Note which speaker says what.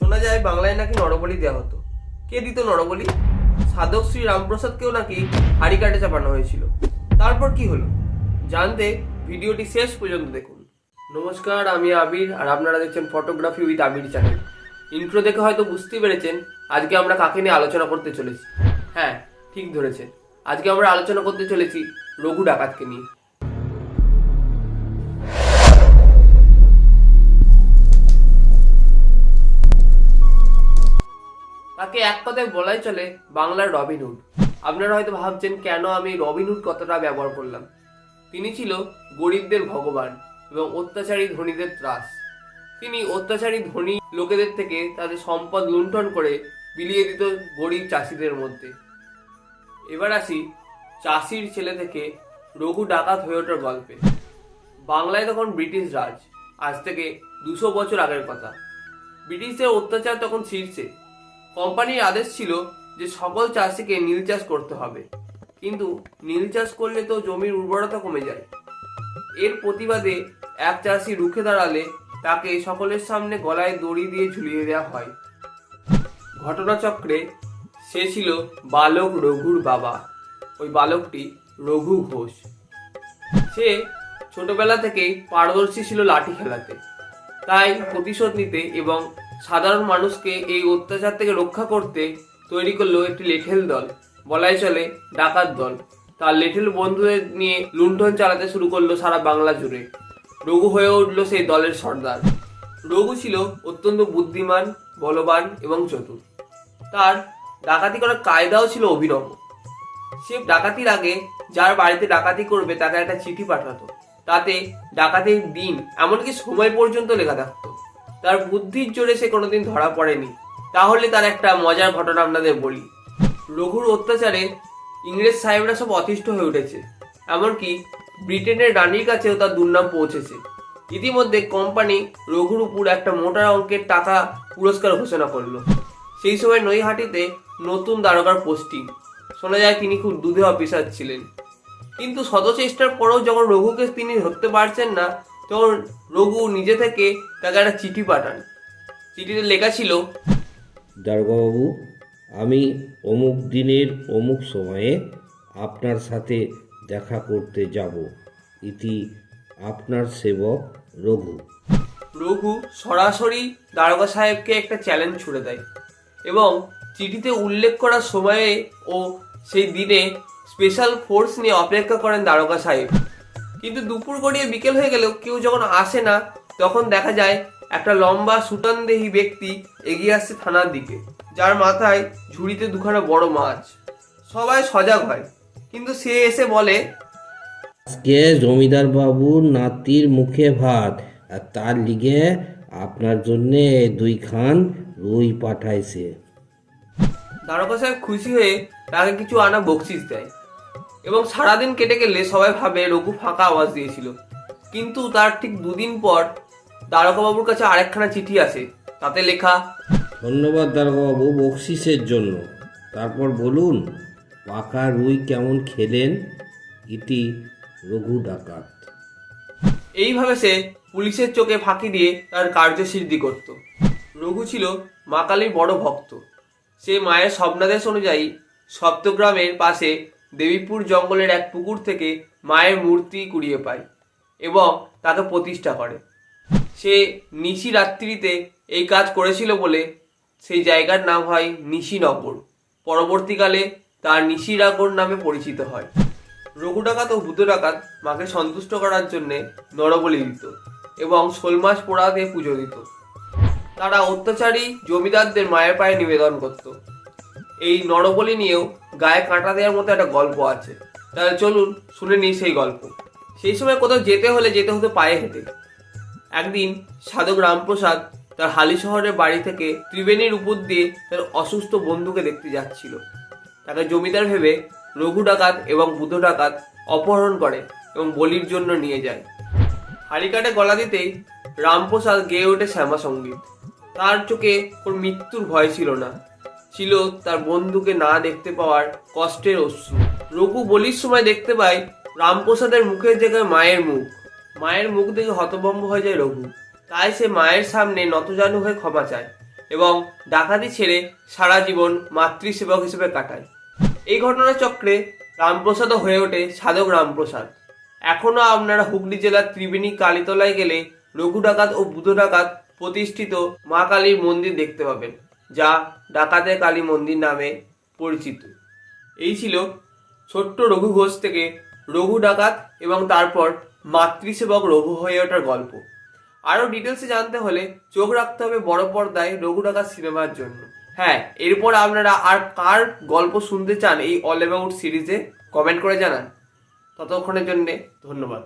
Speaker 1: শোনা যায় বাংলায় নাকি নরবলি দেওয়া হতো। কে দিত নরবলি? সাধক শ্রী রামপ্রসাদকেও নাকি হাড়ি কাটে চাপানো হয়েছিল। তারপর কি হলো? জানতে ভিডিওটি শেষ পর্যন্ত দেখুন। নমস্কার, আমি আবির, আর আপনারা দেখছেন photography with Abir channel intro দেখে হয়তো বুঝতে পেরেছেন আজকে আমরা কাকে নিয়ে আলোচনা করতে চলেছি। হ্যাঁ ঠিক ধরেছেন। আজকে আমরা আলোচনা করতে চলেছি রঘু ডাকাতকে নিয়ে। তাকে এক কথায় বলাই চলে বাংলার রবিনহুড আপনারা হয়তো ভাবছেন, কেন আমি রবিনহুড কথাটা ব্যবহার করলাম? তিনি ছিল গরিবদের ভগবান এবং অত্যাচারী ধনীদের ত্রাস। তিনি অত্যাচারী ধনী লোকেদের থেকে তাদের সম্পদ লুণ্ঠন করে বিলিয়ে দিত গরিব চাষিদের মধ্যে। এবার আসি চাষির ছেলে থেকে রঘু ডাকাত হয়ে ওঠার গল্পে। বাংলায় তখন ব্রিটিশ রাজ, আজ থেকে দুশো বছর আগের কথা। ব্রিটিশদের অত্যাচার তখন শীর্ষে। কোম্পানির আদেশ ছিল যে সকল চাষিকে নীল চাষ করতে হবে। কিন্তু নীল চাষ করলে তো জমির উর্বরতা কমে যায়। এর প্রতিবাদে এক চাষি রুখে দাঁড়ালে তাকে সকলের সামনে গলায় দড়ি দিয়ে ঝুলিয়ে দেওয়া হয়। ঘটনাচক্রে সে ছিল বালক রঘুর বাবা। ওই বালকটি রঘু ঘোষ। সে ছোটবেলা থেকেই পারদর্শী ছিল লাঠি খেলাতে। তাই প্রতিশোধ নিতে এবং সাধারণ মানুষকে এই অত্যাচার থেকে রক্ষা করতে তৈরি করল একটি লেঠেল দল। বলাই চলে ডাকাত দল। তার লেঠেল বন্ধুদের নিয়ে লুণ্ঠন চালাতে শুরু করল সারা বাংলা জুড়ে। রঘু হয়ে উঠল সেই দলের সর্দার। রঘু ছিল অত্যন্ত বুদ্ধিমান, বলবান এবং চতুর। তার ডাকাতি করার কায়দাও ছিল অভিনব সে ডাকাতির আগে যার বাড়িতে ডাকাতি করবে তাকে একটা চিঠি পাঠাতো। তাতে ডাকাতির দিন, এমনকি সময় পর্যন্ত লেখা থাকতো। তার বুদ্ধির জোরে সে কোনোদিন ধরা পড়েনি। তাহলে তার একটা মজার ঘটনা আপনাদের বলি। রঘুর অত্যাচারে ইংরেজ সাহেবরা সব অতিষ্ঠ হয়ে উঠেছে। এমনকি ব্রিটেনের রানীর কাছেও তার দুর্নাম পৌঁছেছে। ইতিমধ্যে কোম্পানি রঘুর উপর একটা মোটা অঙ্কের টাকা পুরস্কার ঘোষণা করল। সেই সময় নৈহাটিতে নতুন দারোগার পোস্টিং। শোনা যায় তিনি খুব দুধে অফিসার ছিলেন। কিন্তু শত চেষ্টার পরেও যখন রঘুকে তিনি ধরতে পারছেন না তখন রঘু নিজে থেকে তাকে একটা চিঠি পাঠান। চিঠিতে লেখা ছিল
Speaker 2: দারোগাবাবু আমি অমুক দিনের অমুক সময়ে আপনার সাথে দেখা করতে যাব। ইতি আপনার সেবক রঘু।
Speaker 1: রঘু সরাসরি দারোগা সাহেবকে একটা চ্যালেঞ্জ ছুড়ে দেয় এবং চিঠিতে উল্লেখ করা সময়ে ও সেই দিনে স্পেশাল ফোর্স নিয়ে অপেক্ষা করেন দারোগা সাহেব। কিন্তু দুপুর গড়িয়ে বিকেল হয়ে গেলেও কেউ যখন আসে না তখন দেখা যায় একটা লম্বা সুটানদেহী ব্যক্তি এগিয়ে আসছে থানার দিকে যার মাথায় ঝুড়িতে দুখানা বড় মাছ। সবাই সজাগ হয় কিন্তু সে এসে বলে
Speaker 2: আজকে জমিদার বাবুর নাতির মুখে ভাত আর তার লিগে আপনার জন্যে দুই খান রুই পাঠাইছে।
Speaker 1: দারোগা সাহেব খুশি হয়ে তাকে কিছু আনা বকশিস দেয়। এবং সারাদিন কেটে গেলে সবাই ভাবে রঘু ফাঁকা আওয়াজ দিয়েছিল। কিন্তু তার ঠিক দুদিন পর দারোগা বাবুর কাছে আরেকখানা চিঠি আসে। তাতে লেখা
Speaker 2: ধন্যবাদ দারোগাবাবু বকশিসের জন্য। তারপর বলুন পাকা রুই কেমন খেলেন? ইতি রঘু ডাকাত।
Speaker 1: এইভাবে সে পুলিশের চোখে ফাঁকি দিয়ে তার কার্যসিদ্ধি করত। রঘু ছিল মা কালীর বড় ভক্ত। সে মায়ের স্বপ্নাদেশ অনুযায়ী সপ্তগ্রামের পাশে দেবীপুর জঙ্গলের এক পুকুর থেকে মায়ের মূর্তি কুড়িয়ে পায় এবং তাকে প্রতিষ্ঠা করে। সে নিশি রাত্রিতে এই কাজ করেছিল বলে সেই জায়গার নাম হয় নিশিনগর পরবর্তীকালে তার নিশিরাগর নামে পরিচিত হয়। রঘু ডাকাত ও ভূত ডাকাত মাকে সন্তুষ্ট করার জন্যে নরবলি দিত এবং শোল মাছ পোড়া দিয়ে পুজো দিত। তারা অত্যাচারী জমিদারদের মায়ের পায়ে নিবেদন করত। এই নরবলি নিয়েও গায়ে কাঁটা দেওয়ার মতো একটা গল্প আছে। তাহলে চলুন শুনে নিই সেই গল্প। সেই সময় কোথাও যেতে হলে যেতে হতো পায়ে হেঁটে। একদিন সাধক রামপ্রসাদ তার হালি শহরের বাড়ি থেকে ত্রিবেণীর উপর দিয়ে তার অসুস্থ বন্ধুকে দেখতে যাচ্ছিল। তাকে জমিদার ভেবে রঘু ডাকাত এবং বুধ ডাকাত অপহরণ করে এবং বলির জন্য নিয়ে যায়। হাড়িকাটে গলা দিতেই রামপ্রসাদ গেয়ে ওঠে শ্যামা সংগীত তার চোখে ওর মৃত্যুর ভয় ছিল না। ছিল তার বন্ধুকে না দেখতে পাওয়ার কষ্টের অশ্রু। রঘু বলির সময় দেখতে পায় রামপ্রসাদের মুখের জায়গায় মায়ের মুখ। মায়ের মুখ দেখে হতভম্ব হয়ে যায় রঘু। তাই সে মায়ের সামনে নতজানু হয়ে ক্ষমা চায় এবং ডাকাতি ছেড়ে সারা জীবন মাতৃসেবক হিসেবে কাটায়। এই ঘটনার চক্রে রামপ্রসাদও হয়ে ওঠে সাধক রামপ্রসাদ। এখনও আপনারা হুগলি জেলার ত্রিবেণী কালীতলায় গেলে রঘু ডাকাত ও বুধ ডাকাত প্রতিষ্ঠিত মা কালীর মন্দির দেখতে পাবেন। যা ডাকাতে কালী মন্দির নামে পরিচিত। এই ছিল ছোট্ট রঘু ঘোষ থেকে রঘু ডাকাত এবং তারপর মাতৃসেবক রঘু হয়ে ওঠার গল্প। আরও ডিটেলসে জানতে হলে চোখ রাখতে হবে বড় পর্দায় রঘু ডাকাত সিনেমার জন্য। হ্যাঁ এরপর আপনারা আর কার গল্প শুনতে চান এই অল অ্যাবাউট সিরিজে কমেন্ট করে জানান। ততক্ষণের জন্যে ধন্যবাদ।